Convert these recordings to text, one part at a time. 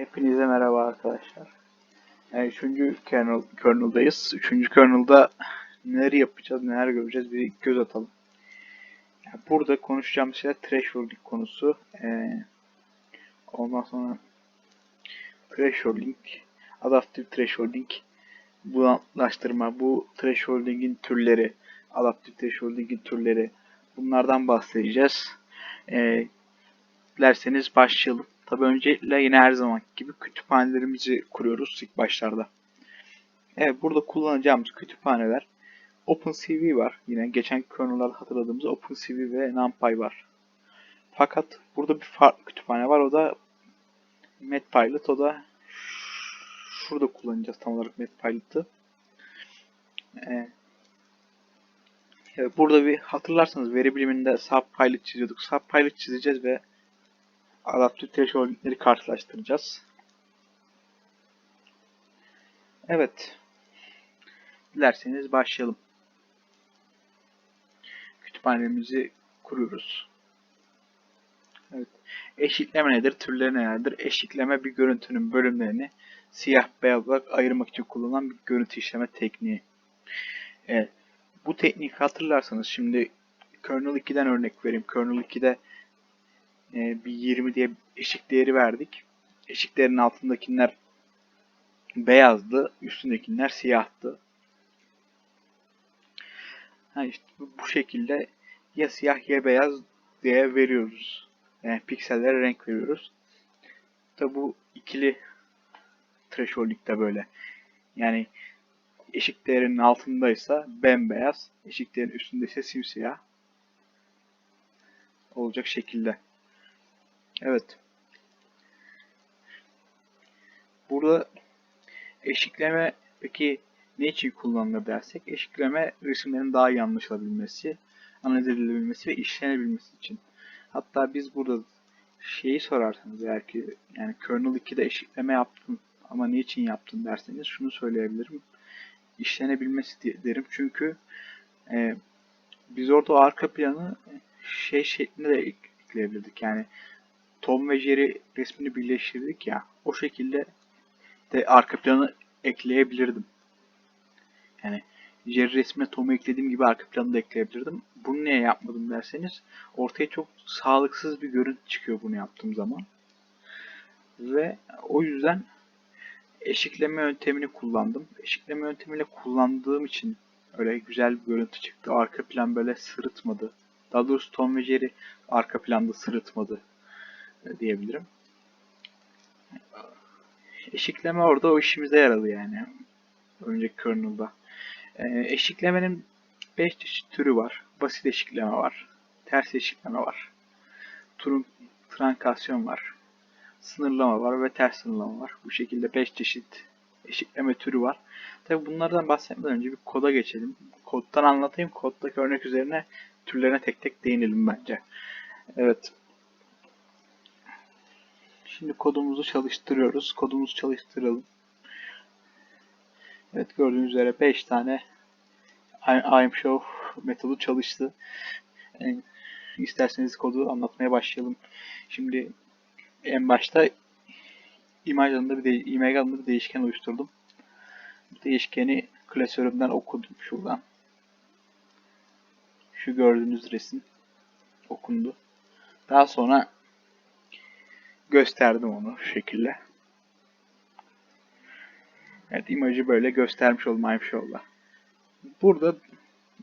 Hepinize merhaba arkadaşlar. Yani üçüncü kernel, kernel'dayız. Üçüncü kernel'da neler yapacağız, neler göreceğiz bir göz atalım. Yani burada konuşacağım şey thresholding konusu. Ee, ondan sonra thresholding, adaptive thresholding, bulanıklaştırma, bu thresholding'in türleri, adaptive thresholding'in türleri bunlardan bahsedeceğiz. Ee, dilerseniz başlayalım. Tabi öncelikle yine her zaman gibi kütüphanelerimizi kuruyoruz ilk başlarda. Evet burada kullanacağımız kütüphaneler OpenCV var. Yine geçen kernel'larda hatırladığımız OpenCV ve NumPy var. Fakat burada bir farklı kütüphane var. O da Matpilot. O da şurada kullanacağız tam olarak Matpilot'ı. Ee, evet, burada bir hatırlarsanız veri biliminde subpilot çiziyorduk. Subpilot çizeceğiz ve adaptif threshold'leri karşılaştıracağız. Evet. Dilerseniz başlayalım. Kütüphanemizi kuruyoruz. Evet. Eşitleme nedir? Türleri nelerdir? Eşitleme bir görüntünün bölümlerini siyah beyaz olarak ayırmak için kullanılan bir görüntü işleme tekniği. Evet. Bu tekniği hatırlarsanız şimdi kernel 2'den örnek vereyim. Kernel 2'de e, bir 20 diye eşik değeri verdik. Eşiklerin altındakiler beyazdı, üstündekiler siyahtı. Ha işte bu, şekilde ya siyah ya beyaz diye veriyoruz. Yani piksellere renk veriyoruz. Tabi bu ikili thresholding'de böyle. Yani eşik değerinin altındaysa bembeyaz, eşik değerinin üstündeyse simsiyah olacak şekilde. Evet. Burada eşikleme peki ne için kullanılır dersek eşikleme resimlerin daha iyi anlaşılabilmesi, analiz edilebilmesi ve işlenebilmesi için. Hatta biz burada şeyi sorarsanız eğer ki yani kernel 2'de eşikleme yaptın ama ne için yaptın derseniz şunu söyleyebilirim. İşlenebilmesi derim çünkü e, biz orada o arka planı şey şeklinde de ekleyebilirdik. Yani Tom ve Jerry resmini birleştirdik ya. O şekilde de arka planı ekleyebilirdim. Yani Jerry resmine Tom'u eklediğim gibi arka planı da ekleyebilirdim. Bunu niye yapmadım derseniz ortaya çok sağlıksız bir görüntü çıkıyor bunu yaptığım zaman. Ve o yüzden eşikleme yöntemini kullandım. Eşikleme yöntemiyle kullandığım için öyle güzel bir görüntü çıktı. Arka plan böyle sırıtmadı. Daha doğrusu Tom ve Jerry arka planda sırıtmadı diyebilirim. Eşikleme orada o işimize yaradı yani. Önceki kernel'da. Ee, eşiklemenin 5 çeşit türü var. Basit eşikleme var. Ters eşikleme var. Turun, trankasyon var. Sınırlama var ve ters sınırlama var. Bu şekilde 5 çeşit eşikleme türü var. Tabi bunlardan bahsetmeden önce bir koda geçelim. Koddan anlatayım. Koddaki örnek üzerine türlerine tek tek değinelim bence. Evet. Şimdi kodumuzu çalıştırıyoruz. Kodumuzu çalıştıralım. Evet gördüğünüz üzere 5 tane I'm show metodu çalıştı. Yani isterseniz kodu anlatmaya başlayalım. Şimdi en başta imaj adında bir, de, imaj adında bir değişken oluşturdum. Bu değişkeni klasörümden okudum şuradan. Şu gördüğünüz resim okundu. Daha sonra gösterdim onu şu şekilde. Evet imajı böyle göstermiş oldum iMshow'la. Burada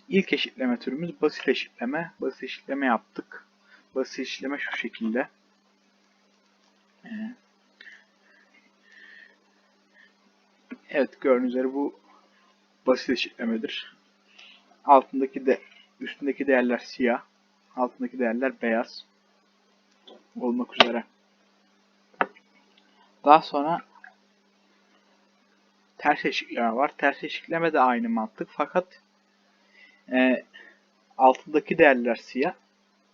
ilk eşitleme türümüz basit eşitleme. Basit eşitleme yaptık. Basit eşitleme şu şekilde. Evet gördüğünüz üzere bu basit eşitlemedir. Altındaki de üstündeki değerler siyah, altındaki değerler beyaz olmak üzere. Daha sonra ters eşikleme var. Ters eşikleme de aynı mantık fakat e, altındaki değerler siyah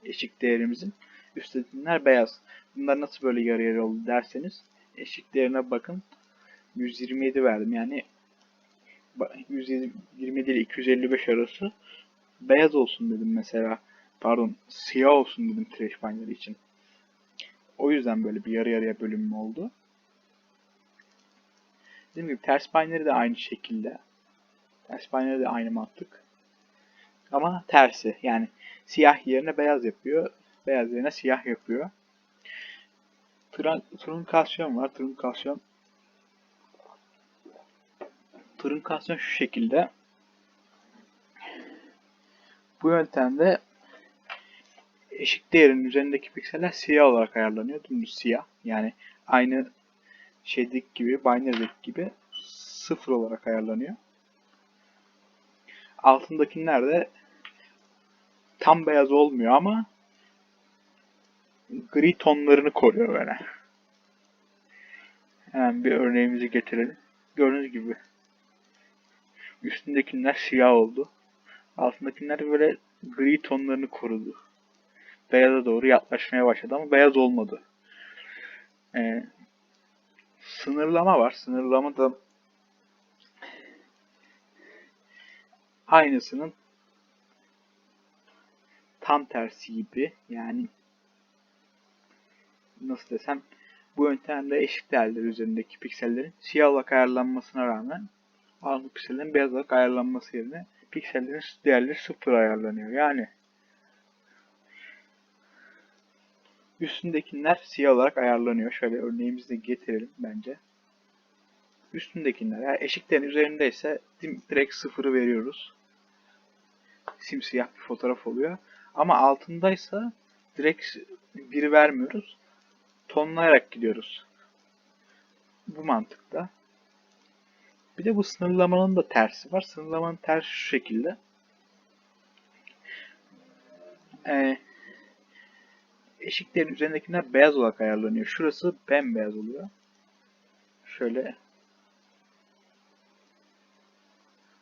eşik değerimizin üsttekiler beyaz. Bunlar nasıl böyle yarı yarı oldu derseniz eşik değerine bakın 127 verdim yani 127 ile 255 arası beyaz olsun dedim mesela. Pardon siyah olsun dedim trash için. O yüzden böyle bir yarı yarıya bölünme oldu. Dediğim gibi ters binary de aynı şekilde. Ters binary de aynı mantık. Ama tersi. Yani siyah yerine beyaz yapıyor. Beyaz yerine siyah yapıyor. Trunkasyon var. Trunkasyon Trunkasyon şu şekilde. Bu yöntemde eşik değerinin üzerindeki pikseller siyah olarak ayarlanıyor. Dümdüz siyah. Yani aynı şeydeki gibi, binary'deki gibi sıfır olarak ayarlanıyor. Altındakiler de tam beyaz olmuyor ama gri tonlarını koruyor böyle. Hemen bir örneğimizi getirelim. Gördüğünüz gibi üstündekiler siyah oldu. Altındakiler böyle gri tonlarını korudu. Beyaza doğru yaklaşmaya başladı ama beyaz olmadı. Ee, sınırlama var. Sınırlama da aynısının tam tersi gibi. Yani nasıl desem bu yöntemde eşik değerler üzerindeki piksellerin siyah olarak ayarlanmasına rağmen ağırlık piksellerin beyaz olarak ayarlanması yerine piksellerin değerleri sıfır ayarlanıyor. Yani üstündekiler siyah olarak ayarlanıyor. Şöyle örneğimizi getirelim bence. Üstündekiler eğer eşiklerin üzerindeyse direkt sıfırı veriyoruz. Simsiyah bir fotoğraf oluyor. Ama altındaysa direkt biri vermiyoruz. Tonlayarak gidiyoruz. Bu mantıkta. Bir de bu sınırlamanın da tersi var. Sınırlamanın tersi şu şekilde. Ee, eşiklerin üzerindekiler beyaz olarak ayarlanıyor. Şurası bembeyaz oluyor. Şöyle.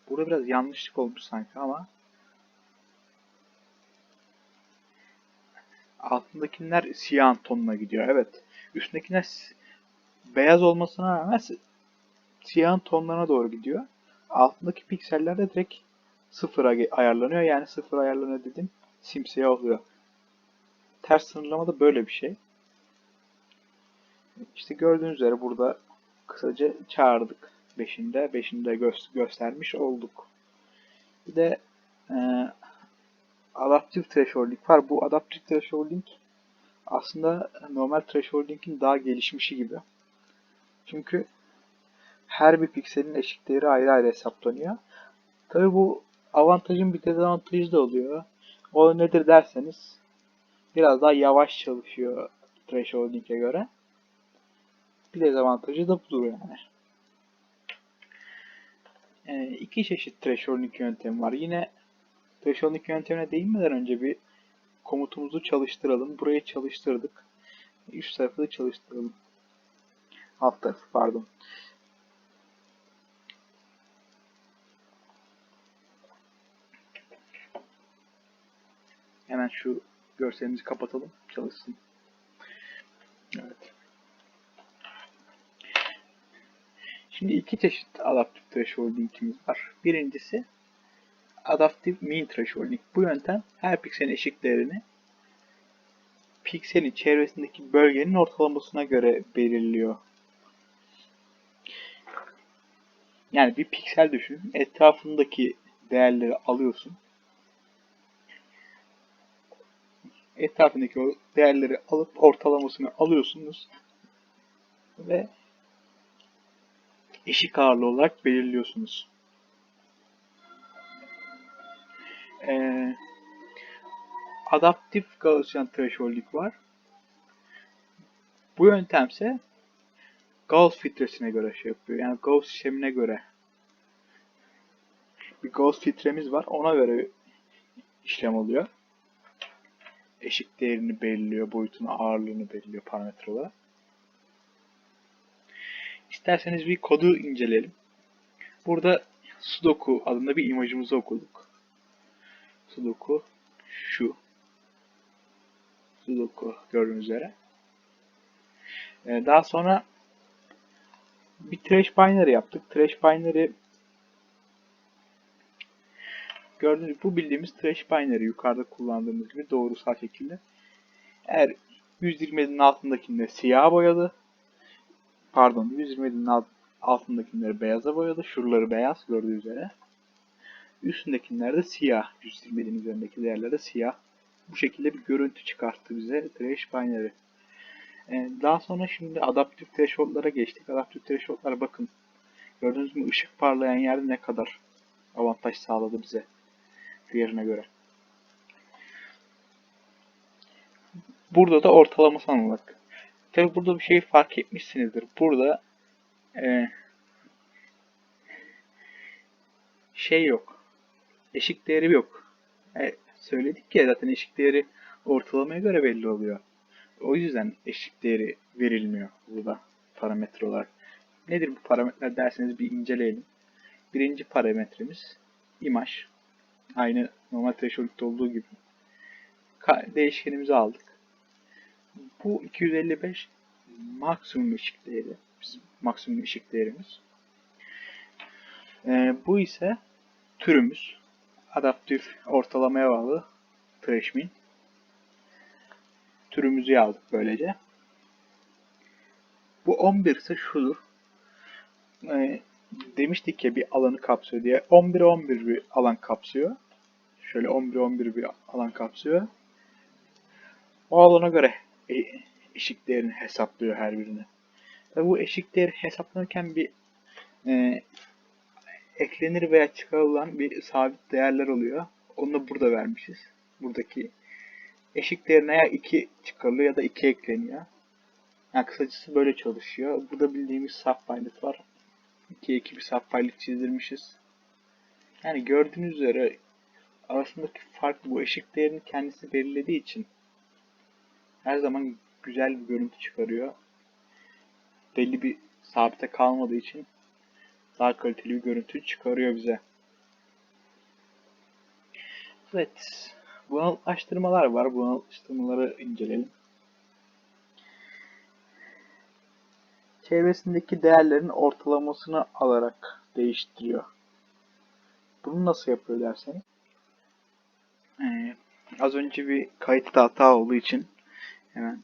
Burada biraz yanlışlık olmuş sanki ama altındakiler siyah tonuna gidiyor. Evet. Üstündekiler beyaz olmasına rağmen siyahın tonlarına doğru gidiyor. Altındaki pikseller de direkt sıfıra ayarlanıyor. Yani sıfır ayarlanıyor dedim. Simsiyah oluyor. Ters sınırlama da böyle bir şey. İşte gördüğünüz üzere burada kısaca çağırdık. Beşinde, beşinde gö göstermiş olduk. Bir de e, adaptif thresholding var. Bu adaptif thresholding aslında normal thresholding'in daha gelişmişi gibi. Çünkü her bir pikselin eşik değeri ayrı ayrı hesaplanıyor. Tabi bu avantajın bir dezavantajı da oluyor. O nedir derseniz biraz daha yavaş çalışıyor thresholding'e göre. Bir dezavantajı da budur yani. Ee, iki çeşit thresholding yöntemi var. Yine thresholding yöntemine değinmeden önce bir komutumuzu çalıştıralım. Burayı çalıştırdık. Üst tarafı da çalıştıralım. Alt tarafı pardon. Hemen şu görselimizi kapatalım. Çalışsın. Evet. Şimdi iki çeşit adaptif thresholding'imiz var. Birincisi adaptif mean thresholding. Bu yöntem her pikselin eşik değerini pikselin çevresindeki bölgenin ortalamasına göre belirliyor. Yani bir piksel düşünün. Etrafındaki değerleri alıyorsun. Etrafındaki o değerleri alıp ortalamasını alıyorsunuz. Ve eşik ağırlığı olarak belirliyorsunuz. Ee, adaptif Gaussian thresholding var. Bu yöntemse Gauss filtresine göre şey yapıyor. Yani Gauss işlemine göre bir Gauss filtremiz var. Ona göre işlem oluyor. Eşik değerini belirliyor, boyutunu, ağırlığını belirliyor parametre olarak. İsterseniz bir kodu inceleyelim. Burada Sudoku adında bir imajımızı okuduk. Sudoku şu. Sudoku gördüğünüz üzere. Ee, daha sonra bir trash binary yaptık. Trash binary gördüğünüz bu bildiğimiz trash binary yukarıda kullandığımız gibi doğrusal şekilde. Eğer 127'nin altındakinde siyah boyalı pardon 127'nin alt, Altındakileri beyaza boyadı. Şuraları beyaz gördüğü üzere. Üstündekiler de siyah. 127'nin üzerindeki değerleri de siyah. Bu şekilde bir görüntü çıkarttı bize Trash Binary. Ee, daha sonra şimdi adaptif threshold'lara geçtik. Adaptif threshold'lara bakın. Gördüğünüz mü ışık parlayan yerde ne kadar avantaj sağladı bize diğerine göre. Burada da ortalaması anladık. Tabi burada bir şey fark etmişsinizdir. Burada e, şey yok. Eşik değeri yok. E, söyledik ya zaten eşik değeri ortalamaya göre belli oluyor. O yüzden eşik değeri verilmiyor burada parametre olarak. Nedir bu parametreler derseniz bir inceleyelim. Birinci parametremiz imaj. Aynı normal threshold'da olduğu gibi. Değişkenimizi aldık. Bu 255 maksimum ışık değeri. Bizim maksimum ışık değerimiz. Ee, bu ise türümüz. Adaptif ortalamaya bağlı mean. Türümüzü aldık böylece. Bu 11 ise şudur. Ee, demiştik ya bir alanı kapsıyor diye. 11 11 bir alan kapsıyor. Şöyle 11 11 bir alan kapsıyor. O alana göre e, eşik değerini hesaplıyor her birini. Ve bu eşik değeri hesaplanırken bir e, eklenir veya çıkarılan bir sabit değerler oluyor. Onu da burada vermişiz. Buradaki eşik değerine ya 2 çıkarılıyor ya da 2 ekleniyor. Yani kısacası böyle çalışıyor. Burada bildiğimiz subpilot var. 2'ye 2 bir subpilot çizdirmişiz. Yani gördüğünüz üzere arasındaki fark bu eşik değerini kendisi belirlediği için her zaman güzel bir görüntü çıkarıyor. Belli bir sabite kalmadığı için daha kaliteli bir görüntü çıkarıyor bize. Evet. Bunalaştırmalar var. Bunalaştırmaları inceleyelim. Çevresindeki değerlerin ortalamasını alarak değiştiriyor. Bunu nasıl yapıyor derseniz. Ee, az önce bir kayıtta hata olduğu için hemen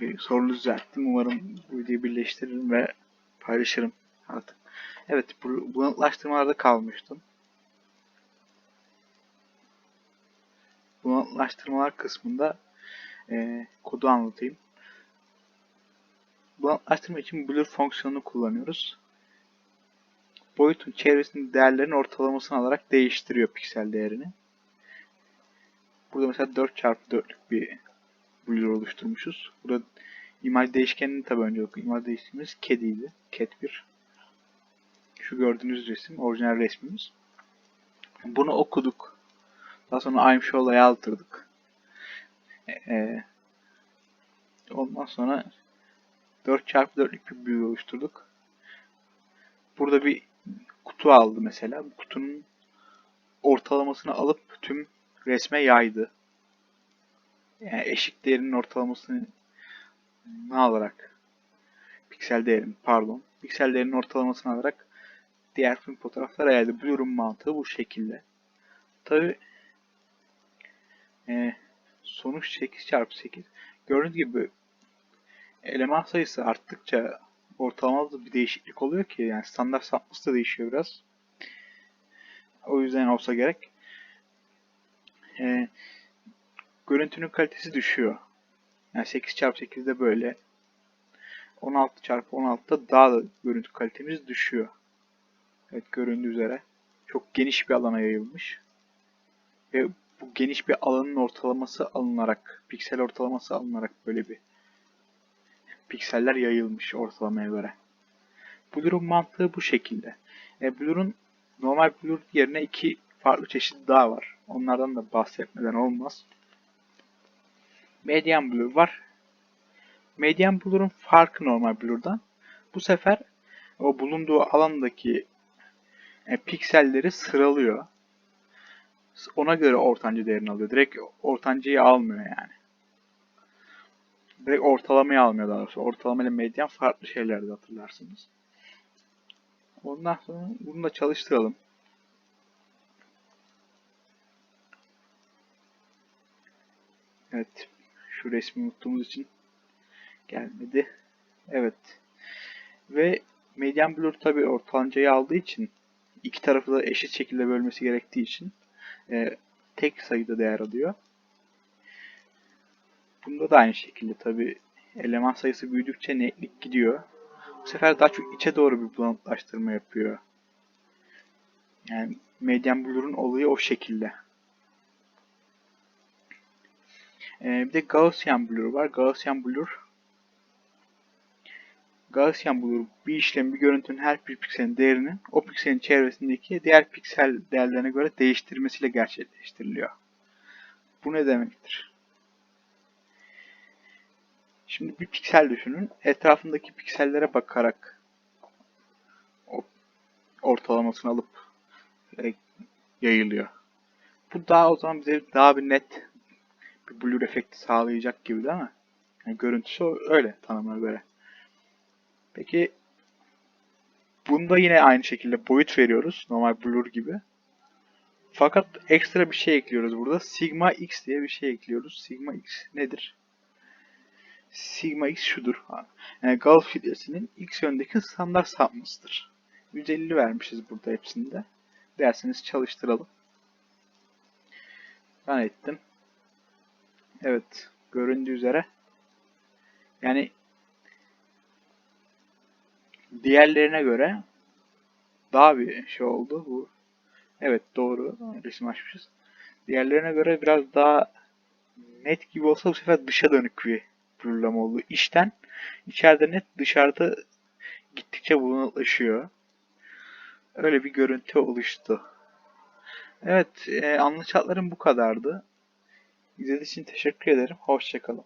bir sorunu düzelttim. Umarım bu videoyu birleştiririm ve paylaşırım artık. Evet, bu bulanıklaştırmalarda kalmıştım. Bulanıklaştırmalar kısmında e, kodu anlatayım. Bulanıklaştırma için blur fonksiyonunu kullanıyoruz. Boyutun çevresinin değerlerin ortalamasını alarak değiştiriyor piksel değerini. Burada mesela 4 çarpı 4'lük bir blur oluşturmuşuz. Burada imaj değişkenini tabi önce okuyun. İmaj değişkenimiz kediydi. Cat 1. Şu gördüğünüz resim orijinal resmimiz. Bunu okuduk. Daha sonra I'm Show'la yazdırdık. Ee, ondan sonra 4 çarpı 4'lük bir büyü oluşturduk. Burada bir kutu aldı mesela. Bu kutunun ortalamasını alıp tüm resme yaydı yani eşik değerinin ortalamasını ne alarak piksel değerin pardon piksel değerinin ortalamasını alarak diğer tüm fotoğraflara yaydı. Bu yorum mantığı bu şekilde. Tabi e, sonuç 8 çarpı 8 gördüğünüz gibi eleman sayısı arttıkça ortalamada bir değişiklik oluyor ki yani standart sapması da değişiyor biraz. O yüzden olsa gerek. E, görüntünün kalitesi düşüyor. Yani 8 çarpı 8'de böyle. 16 çarpı 16'da daha da görüntü kalitemiz düşüyor. Evet göründüğü üzere. Çok geniş bir alana yayılmış. Ve bu geniş bir alanın ortalaması alınarak, piksel ortalaması alınarak böyle bir pikseller yayılmış ortalamaya göre. Blur'un mantığı bu şekilde. E, Blur'un normal Blur yerine iki farklı çeşit daha var. Onlardan da bahsetmeden olmaz. Median Blur var. Median Blur'un farkı normal Blur'dan. Bu sefer o bulunduğu alandaki e, pikselleri sıralıyor. Ona göre ortanca değerini alıyor. Direkt ortancayı almıyor yani. Direkt ortalamayı almıyor daha doğrusu. Ortalama ile medyan farklı şeylerdi hatırlarsınız. Ondan sonra bunu da çalıştıralım. Evet. Şu resmi unuttuğumuz için gelmedi. Evet. Ve median blur tabi ortalancayı aldığı için iki tarafı da eşit şekilde bölmesi gerektiği için e, tek sayıda değer alıyor. Bunda da aynı şekilde tabi eleman sayısı büyüdükçe netlik gidiyor. Bu sefer daha çok içe doğru bir bulanıklaştırma yapıyor. Yani median blur'un olayı o şekilde. Ee, bir de Gaussian blur var. Gaussian blur Gaussian blur bir işlem bir görüntünün her bir pikselin değerinin o pikselin çevresindeki diğer piksel değerlerine göre değiştirmesiyle gerçekleştiriliyor. Bu ne demektir? Şimdi bir piksel düşünün. Etrafındaki piksellere bakarak ortalamasını alıp e, yayılıyor. Bu daha o zaman bize daha bir net bir blur efekti sağlayacak gibi değil mi? Yani görüntüsü öyle tanımına göre. Peki bunda yine aynı şekilde boyut veriyoruz. Normal blur gibi. Fakat ekstra bir şey ekliyoruz burada. Sigma x diye bir şey ekliyoruz. Sigma x nedir? Sigma x şudur. Yani Gauss filtresinin x yöndeki standart sapmasıdır. 150 vermişiz burada hepsinde. Derseniz çalıştıralım. Ben ettim. Evet. Göründüğü üzere. Yani diğerlerine göre daha bir şey oldu bu. Evet doğru resim açmışız. Diğerlerine göre biraz daha net gibi olsa bu sefer dışa dönük bir blurlama oldu. İçten içeride net dışarıda gittikçe bulanıklaşıyor. Öyle bir görüntü oluştu. Evet, e, anlatacaklarım bu kadardı. İzlediğiniz için teşekkür ederim. Hoşçakalın.